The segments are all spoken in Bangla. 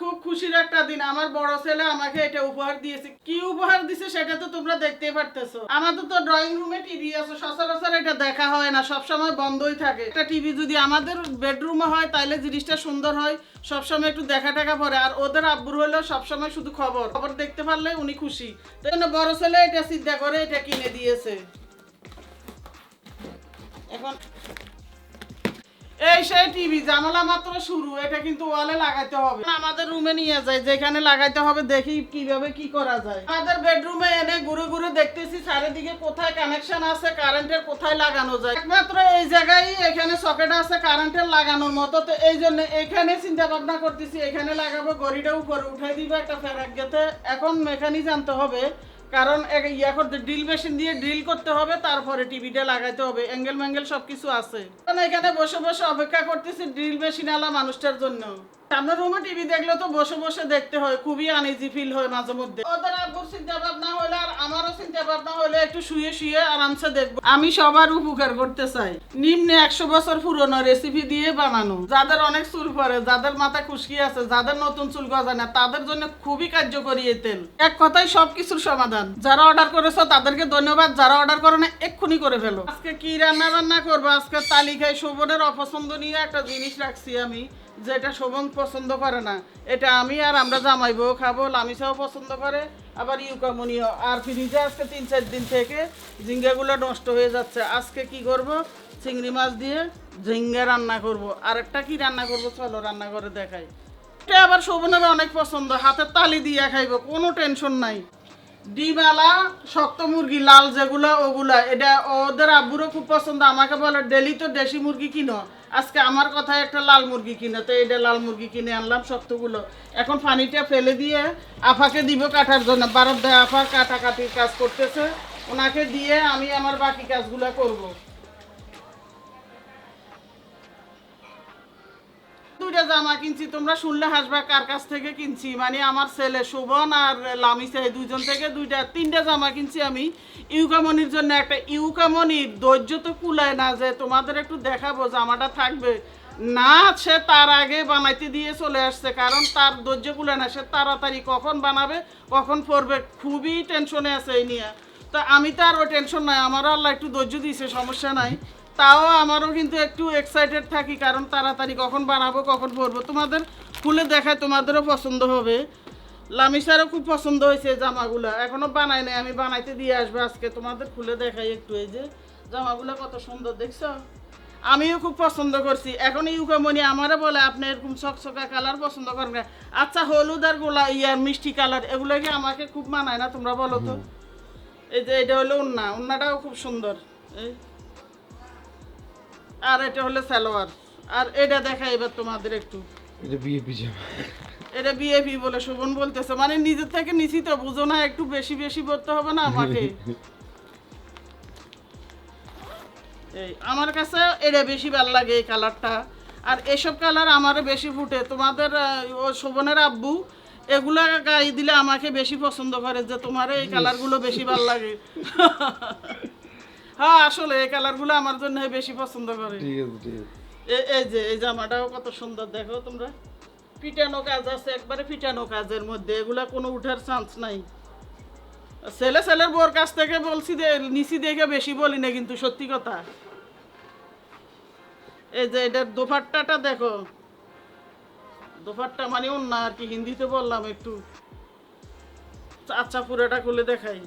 খুব খুশির একটা দিন। আমার বড় ছেলে আমাকে এটা উপহার দিয়েছে। কি উপহার দিছে সেটা তো তোমরা দেখতেই পারতেছো। আমাদের তো ড্রয়িং রুমে টিভি আছে, সচরাচর এটা দেখা হয় না, সবসময় বন্ধই থাকে। একটা টিভি যদি আমাদের বেডরুমে হয় তাহলে জিনিসটা সুন্দর হয়, সবসময় একটু দেখা টাকা পরে। আর ওদের আব্বুর হলেও সবসময় শুধু খবর। খবর দেখতে পারলে উনি খুশি। তাই জন্য বড় ছেলে এটা চিন্তা করে এটা কিনে দিয়েছে। এখন এই সেই টিভি জানালা মাত্র শুরু, এটা কিন্তু ওয়ালে লাগাইতে হবে। আমাদের রুমে নিয়ে যায় যেখানে লাগাইতে হবে, দেখি কীভাবে কি করা যায়। আমাদের বেডরুমে এনে ঘুরে ঘুরে দেখতেছি, চারিদিকে কোথায় কানেকশন আছে কারেন্টের কোথায় লাগানো যায়। একমাত্র এই জায়গায় এখানে সকেট আছে কারেন্টের লাগানোর মতো। তো এই জন্য এখানে চিন্তা ভাবনা করতেছি, এখানে লাগাবো গড়িটা উপরে উঠাই দিব একটা ফেরাক গেতে এখন মেকানিক জানতে হবে কারণ ইয়া করতে ড্রিল মেশিন দিয়ে ড্রিল করতে হবে, তারপরে টিভিটা লাগাইতে হবে অ্যাঙ্গেল ম্যাঙ্গেল সব কিছু আছে এখানে বসে বসে অপেক্ষা করতেছি ড্রিল মেশিন আলা মানুষটার জন্য। সামনের রুমে টিভি দেখলে তো বসে বসে দেখতে হয়, খুবই আনইজি ফিল হয় মাঝে মধ্যে। ওদের আব্বুর চিন্তা ভাবনা হলে আর আমারও চিন্তা ভাবনা হলে একটু শুয়ে শুয়ে আরামসে দেখব। আমি সবার উপকার করতে চাই। নিম্নে একশো বছর পুরনো রেসিপি দিয়ে বানানো। যাদের অনেক চুল পরে যাদের মাথা খুশকি আছে, যাদের নতুন চুল গজায় না, তাদের জন্য খুবই কার্যকরী এই তেল। এক কথায় সবকিছুর সমাধান। যারা অর্ডার করেছ, তাদেরকে ধন্যবাদ। যারা অর্ডার করে না, এক্ষুনি করে ফেলো। আজকে কি রান্না বান্না করব? আজকে তালিকায় শোভনের অপছন্দনীয় একটা জিনিস রাখছি আমি। যেটা শোভন পছন্দ করে না, এটা আমি আর আমরা জামাইবো খাব, লামিসাও পছন্দ করে, আবার ইউকামনিও। আর ফ্রিজে আজকে তিন, চার দিন থেকে ঝিঙ্গাগুলো নষ্ট হয়ে যাচ্ছে। আজকে কি করব? চিংড়ি মাছ দিয়ে ঝিঙ্গা রান্না করব। আর একটা কি রান্না করব? চলো রান্না করে দেখাই। এটা আবার শোভনের অনেক পছন্দ। হাতের তালি দিয়ে খাইবো, কোনো টেনশন নাই। ডিমালা শক্ত মুরগি, লাল যেগুলো, ওগুলা। এটা ওদের আব্বুরও খুব পছন্দ, আমাকে বলে, ডেলি তো দেশি মুরগি কিনো। আজকে আমার কথায় একটা লাল মুরগি কিনে। তো এটা লাল মুরগি কিনে আনলাম শক্তগুলো এখন পানিটা ফেলে দিয়ে আফাকে দিব কাটার জন্য। বারো দেয় আফা কাটাকাটির কাজ করতেছে। ওনাকে দিয়ে আমি আমার বাকি কাজগুলো করব। জামা কিনছি, তোমরা শুনলে হাসবা কার কাছ থেকে কিনছি। মানে আমার ছেলে শোভন আর লামিসা এই দুইজন থেকে দুইটা, তিনটা জামা কিনছি আমি। ইউকামনির জন্য একটা, ইউকামনির ধৈর্য তো কুলায় না যে তোমাদের একটু দেখাবো জামাটা থাকবে। না, সে তার আগে বানাইতে দিয়ে চলে আসছে, কারণ তার ধৈর্য কুলায় না। সে তাড়াতাড়ি কখন বানাবে, কখন পড়বে খুবই টেনশনে আছে এই নিয়ে। তো আমি তো আর টেনশন নাই, আমারও আল্লাহ একটু ধৈর্য দিয়েছে, সমস্যা নাই। তাও আমারও কিন্তু একটু এক্সাইটেড থাকি কারণ তাড়াতাড়ি কখন বানাবো কখন পরবো তোমাদের খুলে দেখায় তোমাদেরও পছন্দ হবে। লামিসারও খুব পছন্দ হয়েছে জামাগুলো। এখনও বানাই নাই আমি বানাইতে দিয়ে আসব আজকে। তোমাদের খুলে দেখাই একটু এই যে জামাগুলো কত সুন্দর দেখছ? আমিও খুব পছন্দ করছি। এখন ইউকামনি আমারও বলে আপনি এরকম চকচকা কালার পছন্দ করেন না। আচ্ছা হলুদ আর গোলা ইয়ার মিষ্টি কালার এগুলো কি আমাকে খুব মানায় না তোমরা বলো তো? এই যে এটা হলো উন্না। উন্নাটাও খুব সুন্দর। এই আর এটা হলো সালোয়ার। আর এটা দেখা এবার তোমাদের একটু। এটা বিয়ে পিজামা। এটা বিএপি বলে শোভন বলতেছে। মানে নিজের থেকে নিছি তো বুঝো না একটু বেশি বেশি বলতে হবে না আমাকে। এই আমার কাছে এটা বেশি ভালো লাগে এই কালারটা। আর এসব কালার আমারও বেশি ফুটে। তোমাদের ও শোভনের আব্বু এগুলা গায়ে দিলে আমাকে বেশি পছন্দ করে যে তোমার এই কালারগুলো বেশি ভালো লাগে। হ্যাঁ আসলে এই কালারগুলো আমার জন্য বেশি পছন্দ করে। ঠিক আছে ঠিক আছে। এই যে এই জামাটাও কত সুন্দর দেখো তোমরা। ফিটানো কাজ আছে একবারে ফিটানো কাজের মধ্যে এগুলা কোনো উঠার চান্স নাই। ছেলে ছেলের বোর কাছ থেকে বলছি যে নিচি দেখে বেশি বলি না কিন্তু সত্যি কথা। এই যে এটার দোপাট্টাটা দেখো। দোপাট্টা মানে অন্য আর কি হিন্দিতে বললাম একটু। আচ্ছা পুরোটা খুলে দেখাই।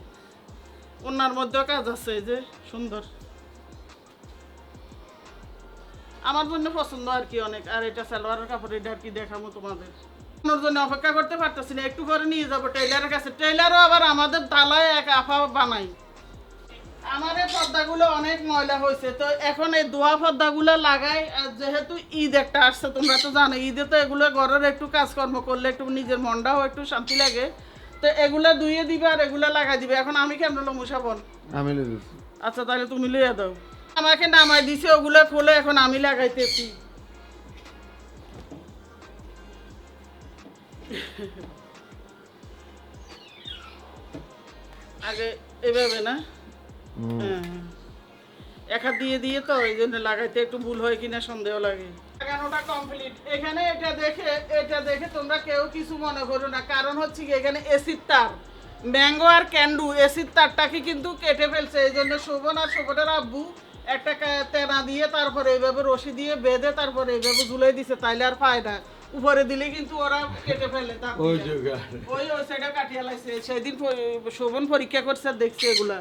অন্যার মধ্যেও কাজ আছে যে, সুন্দর। আমার জন্য পছন্দ আর কি অনেক, আর এটা সালোয়ারের কাপড়, এটা আর কি দেখাবো তোমাদের। ওর জন্য অপেক্ষা করতে পারতেছি না, একটু করে নিয়ে যাব টেইলারের কাছে। টেইলারও আবার আমাদের তালায় এক আফা বানাই। আমার এই পর্দাগুলো অনেক ময়লা হয়েছে, তো এখন এই দোয়া পর্দাগুলো লাগাই, আর যেহেতু ঈদ একটা আসছে, তোমরা তো জানো ঈদে তো এগুলো ঘরের একটু কাজকর্ম করলে একটু নিজের মনটাও একটু শান্তি লাগে। তো এগুলা ধুয়ে দিবে আর এগুলা লাগাই দিবে। এখন আমি কেমন লো মুসাবন আমি লেগেছি আচ্ছা তাহলে তুমি লিয়ে দাও। আমাকে নামাই দিছে ওগুলা ফুলে এখন আমি লাগাইতেছি। আগে এভাবে না? হ্যাঁ। এক দিয়ে দিয়ে তো এই জন্য লাগাইতে একটু ভুল হয় কিনা সন্দেহ লাগে। লাগানোটা কমপ্লিট এখানে এটা দেখে এটা দেখে তোমরা কেউ কিছু মনে করো না। কারণ হচ্ছে কি এখানে এসির তার ম্যাঙ্গো আর ক্যান্ডু এসির তারটাকে কিন্তু কেটে ফেলছে। এই জন্য শোভন আর শোভনের আব্বু একটা তেনা দিয়ে তারপরে এইভাবে রশি দিয়ে বেঁধে তারপরে এইভাবে ঝুলাই দিছে তাইলে আর পায় না। উপরে দিলে কিন্তু ওরা কেটে ফেলে ওই ওই ওই সাইডে কাটিয়ে লাইছে। সেদিন শোভন পরীক্ষা করছে আর দেখছে এগুলা।